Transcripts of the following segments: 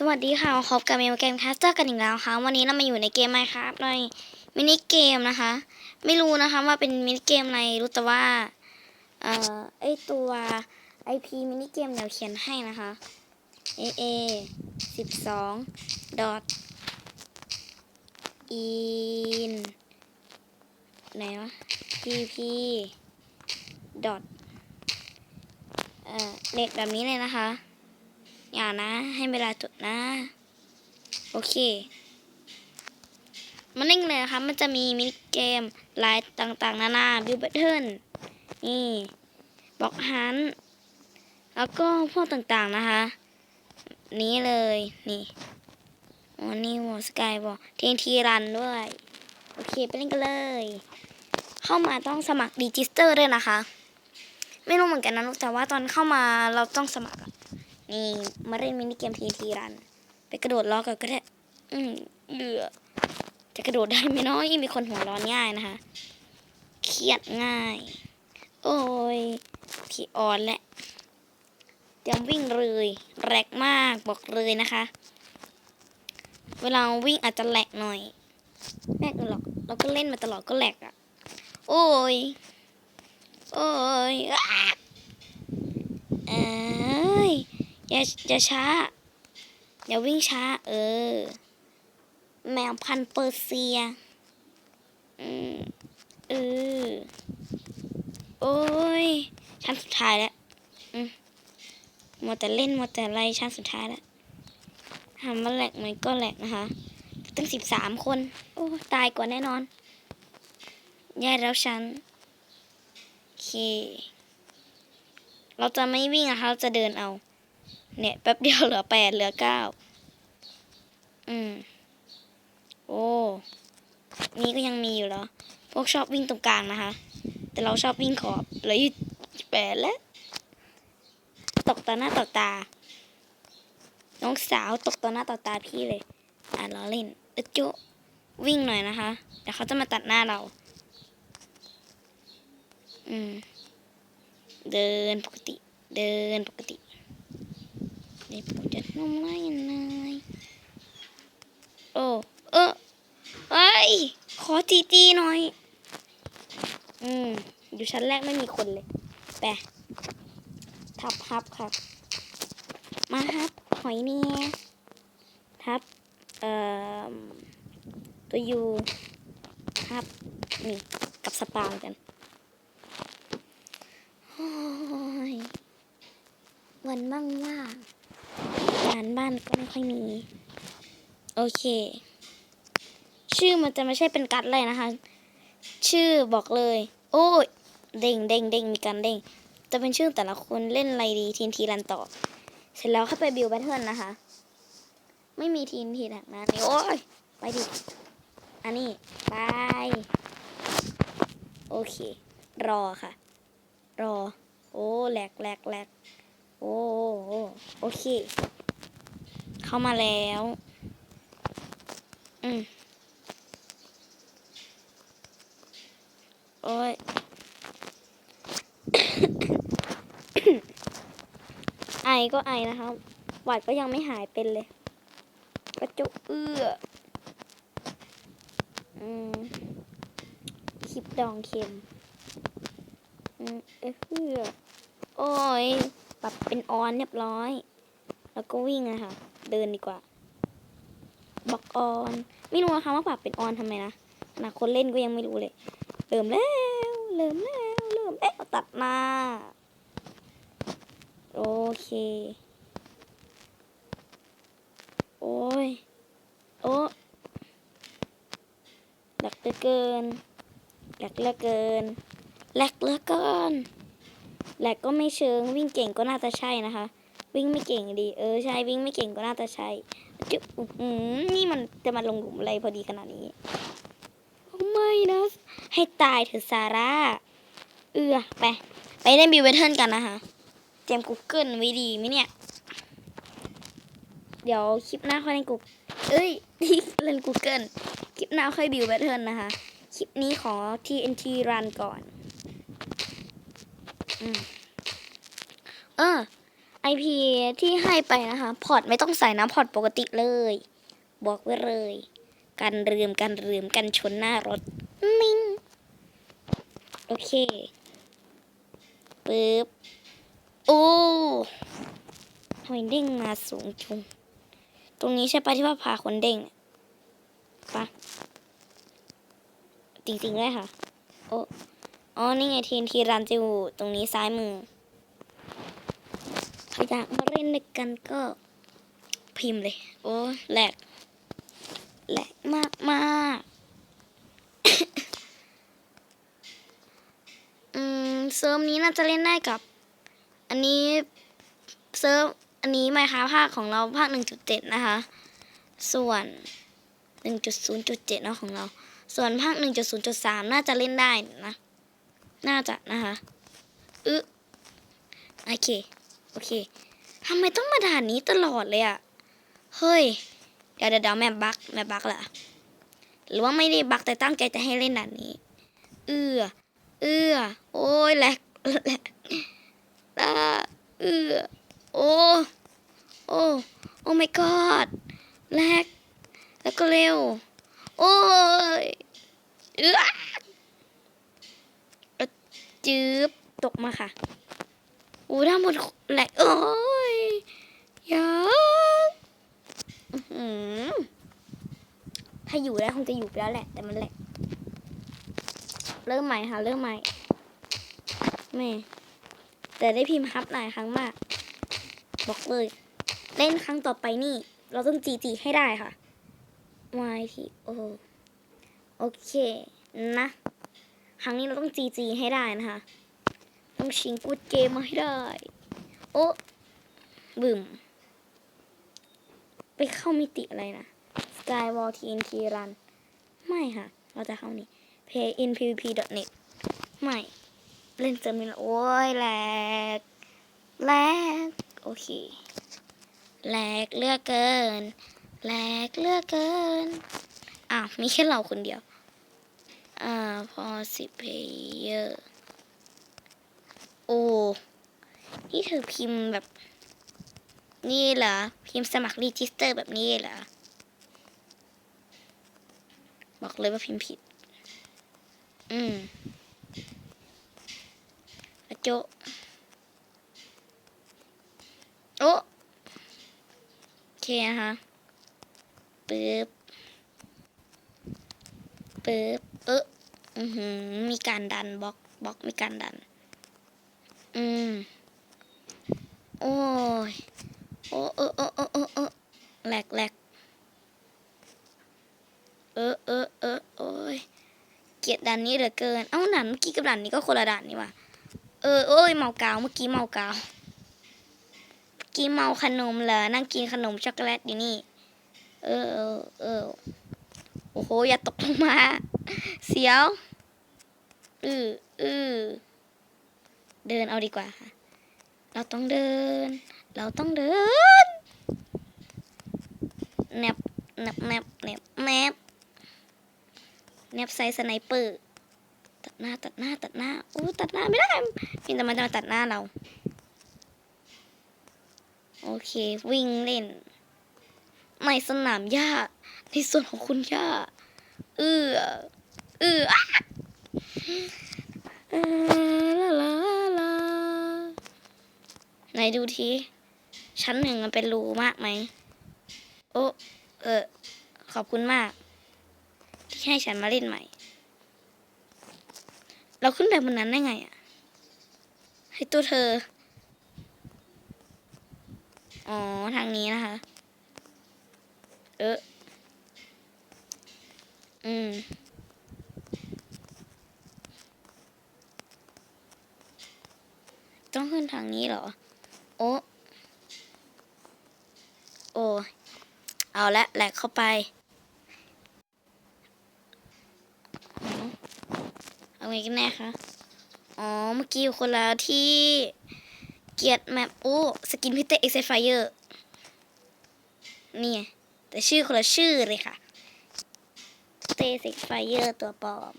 สวัสดีค่ะพบกับเมลเกมแคสเตอร์กันอีกแล้วค่ะ วันนี้เรามาอยู่ในเกมไมค์ครับในมินิเกมนะคะ ไม่รู้นะคะว่าเป็นมินิเกมอะไรรู้แต่ว่า เอ่อ ไอตัว IP มินิเกมเดี๋ยวเขียนให้นะคะ aa สิบสอง dot in ไหนวะ pp dot เอ่อเน็ตแบบนี้เลยนะคะ อย่านะ ให้เวลาจดนะ โอเค มันนิ่งเลยนะคะมันจะมีมินิเกมลายต่างๆ นานาบิวเบเทิลนี่บล็อกฮันแล้วก็พวกต่างๆนะคะ นี้เลยนี่โอ้นี่วอสกายบอกเทนทีรันด้วย โอเค ไปเล่นกันเลย เข้ามาต้องสมัครดีจิสเตอร์ด้วยนะคะ ไม่รู้เหมือนกันนะแต่ว่าตอนเข้ามาเราต้องสมัคร นี่มาเล่นมินิเกมทีทีรัน ไปกระโดดล้อกันก็ได้อืมเหลือจะกระโดดได้ไหมเนาะยิ่งมีคนหัวร้อนง่ายนะคะ เครียดง่าย โอ้ยพี่อ่อนแหละเตรียมวิ่งเลยแหลกมากบอกเลยนะคะ เวลาวิ่งอาจจะแหลกหน่อยแม่กหรอกเราก็เล่นมาตลอดก็แหลกอะ่ะ โอ้ย โอ้ยอ้า อย่าอย่าช้าอย่าวิ่งช้า เออ แมวพันธุ์เปอร์เซีย อืมเออโอ้ย ชั้นสุดท้ายแล้วอืมมัวแต่เล่นมัวแต่อะไรชั้นสุดท้ายแล้วถามว่าแหลกไหมก็แหลกนะคะ ตั้งสิบสามคน โอ้ ตายกว่าแน่นอน แย่แล้วฉันโอเค เราจะไม่วิ่งนะคะ เราจะเดินเอา เนี่ยแป๊บเดียวเหลือแปดเหลือเก้าอืม โอ้ นี่ก็ยังมีอยู่เหรอ พวกชอบวิ่งตรงกลางนะคะ แต่เราชอบวิ่งขอบเหลืออยู่แปดแล้วตกต่อหน้าต่อตา น้องสาวตกต่อหน้าต่อตาพี่เลย อะล้อเล่นเออโจะวิ่งหน่อยนะคะเดี๋ยวเขาจะมาตัดหน้าเรา อืม เดินปกติ เดินปกติ เดี๋ยวผมจะนุ่มไล่นายโอ้เออเอ้ยขอจีจีหน่อย อืม อยู่ชั้นแรกไม่มีคนเลยแปะทับฮับครับ มาฮับหอยเนี่ยทับ เอ่อ ตัวยูฮับ นี่ กับสปาวกันวันว่างว่าง งานบ้านก็ไม่ค่อยมี โอเค ชื่อมันจะไม่ใช่เป็นกัดเลยนะคะ ชื่อบอกเลย โอ้ยเด้งเด้งเด้งมีการเด้งจะเป็นชื่อแต่ละคนเล่นอะไรดีทีนทีรันต่อ เสร็จแล้วเข้าไปบิวแบทเทิลนะคะ ไม่มีทีนทีหนักนะนี่โอ้ยไปดิ อันนี้ไป โอเค รอค่ะ รอ โอ้แหลกแหลกแหลก โอ้โอเค เข้ามาแล้ว อืมโอ้ยไอก็ไอนะคะหวัดก็ยังไม่หายเป็นเลยกระจุกเอื้อ อืมคลิปดองเค็ม อืมเอื้อ โอ้ย รับเป็นออนเรียบร้อย แล้วก็วิ่งอะคะเดินดีกว่าบอกออน ไม่รู้นะคะว่าปรับเป็นออนทำไมนะขนาดคนเล่นก็ยังไม่รู้เลย เริ่มแล้ว เริ่มแล้ว เริ่มแล้วตัดหน้าโอเค โอ้ย โอ้แหลกเหลือเกินแหลกเหลือเกินแหลกเหลือเกิน แลกก็ไม่เชิงวิ่งเก่งก็น่าจะใช่นะคะ วิ่งไม่เก่งดีเออใช่วิ่งไม่เก่งก็น่าจะใช่จุอืมนี่มันจะมาลงหลุมอะไรพอดีขนาดนี้โอ้ไม่นะให้ตายเถอะซาร่าเอือไปไปเล่นบิวเวเทิร์นกันนะคะเตรียม Google ไว้ดีไหมเนี่ย เดี๋ยวคลิปหน้าค่อยเล่นกูเอ้ยเล่น Google คลิปหน้าค่อยบิวเวเทิร์นนะคะ คลิปนี้ขอ TNT run ก่อน เออ IP ที่ให้ไปนะคะ พอร์ตไม่ต้องใส่นะพอร์ตปกติเลย บอกไว้เลยกันลืมกันลืมกันชนหน้ารถนิ่งโอเคปึ๊บโอ้ทำไมเด้งมาสูงจุง ตรงนี้ใช่ปะที่ว่าพาคนเด้งปะจริงๆด้วยค่ะ โอ้ อ๋อ นี่ไงทีนทีรันจะอยู่ตรงนี้ซ้ายมือถ้าอยากมาเล่นด้วยกันก็พิมพ์เลย โอ้แหลกแหลกมากมากอืมเซิร์ฟนี้น่าจะเล่นได้กับ อันนี้เซิร์ฟอันนี้ไมค้าภาคของเราภาค 1.7 นะคะ ส่วน 1.0.7เนาะของเรา ส่วนภาค 1.0.3 น่าจะเล่นได้นะ น่าจะนะคะอึโอเค โอเคทำไมต้องมาด่านนี้ตลอดเลยอะเฮ้ย เดี๋ยวเดี๋ยวแม่บักแม่บักแหละหรือว่าไม่ได้บักแต่ตั้งใจจะให้เล่นด่านนี้ เอื้อเอื้อโอ้ยแหลกแหลกตาเอื้อโอ้โอ้โอ้ my god แหลกแล้วก็เร็ว โอ้ยเอื้อ จืบตกมาค่ะโอ้ทั้งหมดแหลกโอ้ยยาอื้อหือถ้าอยู่ได้วคงจะอยู่ไปแล้วแหละ แต่มันแหลกเริ่มใหม่ค่ะ เริ่มใหม่แม่แต่ได้พิมพ์ฮับหลายครั้งมาก บอกเลย เล่นครั้งต่อไปนี่ เราต้องจีจีให้ได้ค่ะ YT โอโอเคนะ ครั้งนี้เราต้องจีจีให้ได้นะคะ ต้องชิงกูดเกมมาให้ได้ โอ้บึมไปเข้ามิติอะไรนะ Skywall TNT Run ไม่ค่ะ เราจะเข้านี่ Play in PVP.net ไม่ เล่นเซิร์ฟนี้ลโอ้ยแหลกแหลกโอเคแหลกเลือกเกินแหลกเลือกเกินอ้าวมีแค่เราคนเดียว อ่าพอสิเพเยอร์โอ้นี่เธอพิมพ์แบบ นี่เหรอ พิมพ์สมัครรีจิสเตอร์แบบนี้เหรอ บอกเลยว่าพิมพ์ผิด อืมอะโจโอ้โอเคนะคะปึ๊บปึ๊บ เอออือหือมีการดันบล็อกบล็อกมีการดัน อืม โอ้ย โอ้เออเออเออเออเออแหลกแหลกเออเออเออโอ้ย เกียดด่านนี้เหลือเกิน เอ้าด่านเมื่อกี้กับด่านนี้ก็คนละด่านนี่ว่ะเออโอ้ยเมากาวเมื่อกี้เมากาวเมื่อกี้เมาขนมเหรอนั่งกินขนมช็อกโกแลตอยู่นี่ เออเออเออโอ้โหอย่าตกลงมา เสียวอืออือเดินเอาดีกว่าค่ะ เราต้องเดิน เราต้องเดินแนบแนบแนบแนบแนบแนบไซสไนเปอร์ตัดหน้าตัดหน้าตัดหน้าอู้ตัดหน้าไม่ได้พี่ทำไมจะมาตัดหน้าเรา โอเค วิ่งเล่น ในสนามหญ้าในส่วนของคุณย่า เอือ เอออะเออลาลาลาไหนดูที ชั้นหนึ่งมันเป็นรูมากไหม โอ้ เออ ขอบคุณมาก ที่ให้ฉันมาเล่นใหม่ เราขึ้นไปบนนั้นได้ไงอะ ให้ตัวเธอ อ๋อ ทางนี้นะคะ เออ อืม ต้องขึ้นทางนี้เหรอ โอ้โอ้เอาละแหลกเข้าไปอ๋อเอาไงกันแน่คะ อ๋อ เมื่อกี้คนละที่เกียรติแมปโอ้สกินพิเตเอ็กซ์ไฟเออร์นี่ แต่ชื่อคนละชื่อเลยค่ะเตเซ็กไฟเออร์ตัวปลอม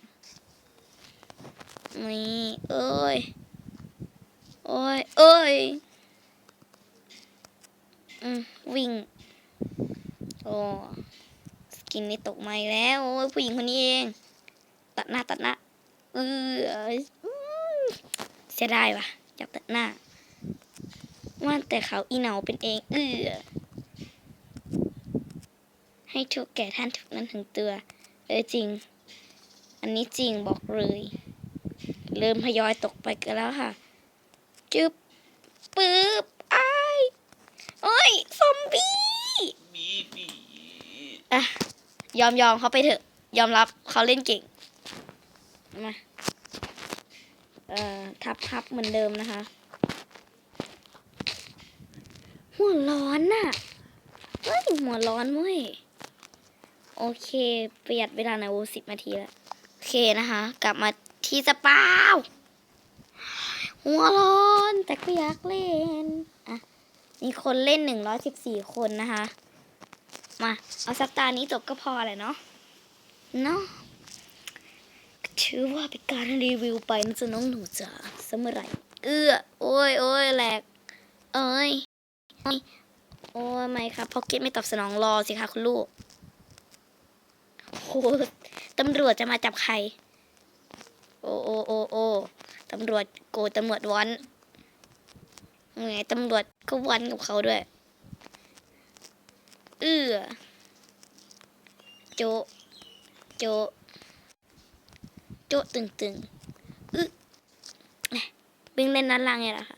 นี่ เอ้ย โอ้ยเอ้ยอืมวิ่ง โอ้สกินนี่ตกมาแล้ว โอ้ยผู้หญิงคนนี้เอง ตัดหน้าตัดหน้าเออเสียดายว่ะอยากตัดหน้า ว่าแต่เขาอีเหนาเป็นเอง เออให้ทุกแก่ท่านทุกนั้นถึงตัว เออจริง อันนี้จริงบอกเลย เริ่มทยอยตกไปกันแล้วค่ะ จึ๊บปึ๊บอ้ายโอ้ยซอมบี้บีบีอะยอมยอมเขาไปเถอะ ยอมรับเขาเล่นเก่งมาเอ่อทับทับเหมือนเดิมนะคะหัวร้อนน่ะเฮ้ยหัวร้อนเว้ยโอเคประหยัดเวลาในอยโอสิบนาทีแล้ว โอเคนะคะ กลับมาที่สปาว หัวร้อนแต่ก็อยากเล่น อะ มีคนเล่นหนึ่งร้อยสิบสี่คนนะคะ มา เอาสัปดาห์นี้จบก็พอแหละเนาะ เนาะถือว่าเป็นการรีวิวไปนะจ๊ะน้องหนูจ๋าสมัยไรเอื้อ โอ้ยโอ้ยแหลก เอ้ย โอ้ยไม่ครับพ็อกเก็ตไม่ตอบสนองรอสิคะคุณลูกโอ้ตำรวจจะมาจับใคร โอ้โอ้โอ้โอ้ ตำรวจโกตำรวจวันไงตำรวจก็วันกับเขาด้วย เอื้อโจ โจ โจตึงตึงอึะวิ่งเล่นด้านล่างไงล่ะค่ะ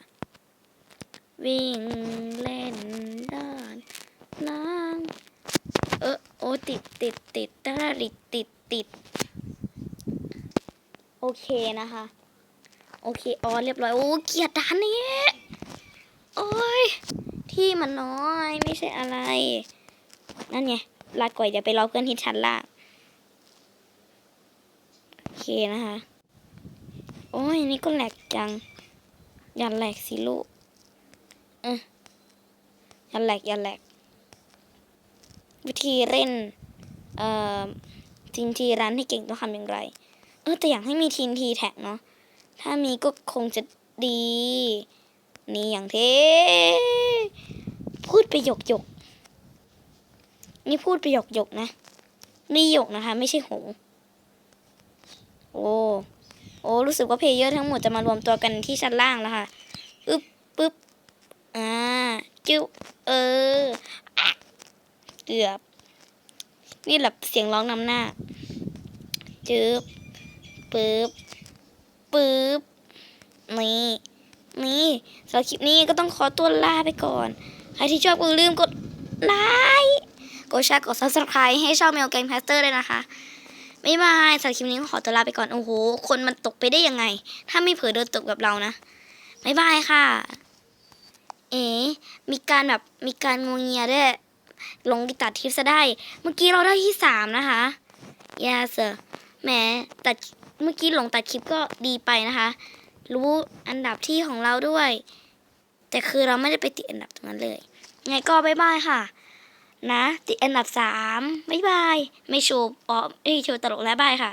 วิ่งเล่นด้านล่างเออโอ้ติดติดติดตะริดติดติด โอเคนะคะ โอเคอ๋อเรียบร้อย โอ้เกียดด้านนี้โอ้ยที่มันน้อยไม่ใช่อะไร นั่นไงลาก่อยจะไปรอเพื่อนที่ชั้นล่างโอเคนะคะ โอ้ยนี่ก็แหลกจัง อย่าแหลกสิลูกเอออย่าแหลกอย่าแหลก วิธีเล่น เอ่อทีนทีรันให้เก่งต้องทำอย่างไร เออแต่อยากให้มีทีนทีแท็กเนาะ ถ้ามีก็คงจะดี นี่อย่างเท่พูดไปหยกหยกๆนี่พูดไปหยกหยกๆนะ นี่หยกนะคะ ไม่ใช่หง โอ้ โอ้รู้สึกว่าเพลเยอร์ทั้งหมดจะมารวมตัวกันที่ชั้นล่างแล้วค่ะอึ๊บปึ๊บ อ่า จิ้ว เอออะเกือบ นี่แหละเสียงร้องนำหน้า จึ๊บปึ๊บ ปึ๊บนี่นี่สำหรับคลิปนี้ก็ต้องขอตัวลาไปก่อน ใครที่ชอบก็อย่าลืมกดไลค์กดแชร์กด subscribe ให้ช่องแมวแกงแพสเตอร์เลยนะคะบ๊ายบายสำหรับคลิปนี้ก็ขอตัวลาไปก่อน โอ้โห คนมันตกไปได้ยังไง ถ้าไม่เผลอเดินตกกับเรานะบ๊ายบายค่ะ เอ๋มีการแบบมีการงวงเงียด้วยลงกีตาร์ทิปซะได้ เมื่อกี้เราได้ที่สามนะคะ yes sir แหมตัด เมื่อกี้หลงตัดคลิปก็ดีไปนะคะ รู้อันดับที่ของเราด้วย แต่คือเราไม่ได้ไปติดอันดับตรงนั้นเลยไงก็บายบายค่ะ นะ ติดอันดับสามบายบาย ไม่โชว์ปอไม่โชว์ตลกแล้วบายค่ะ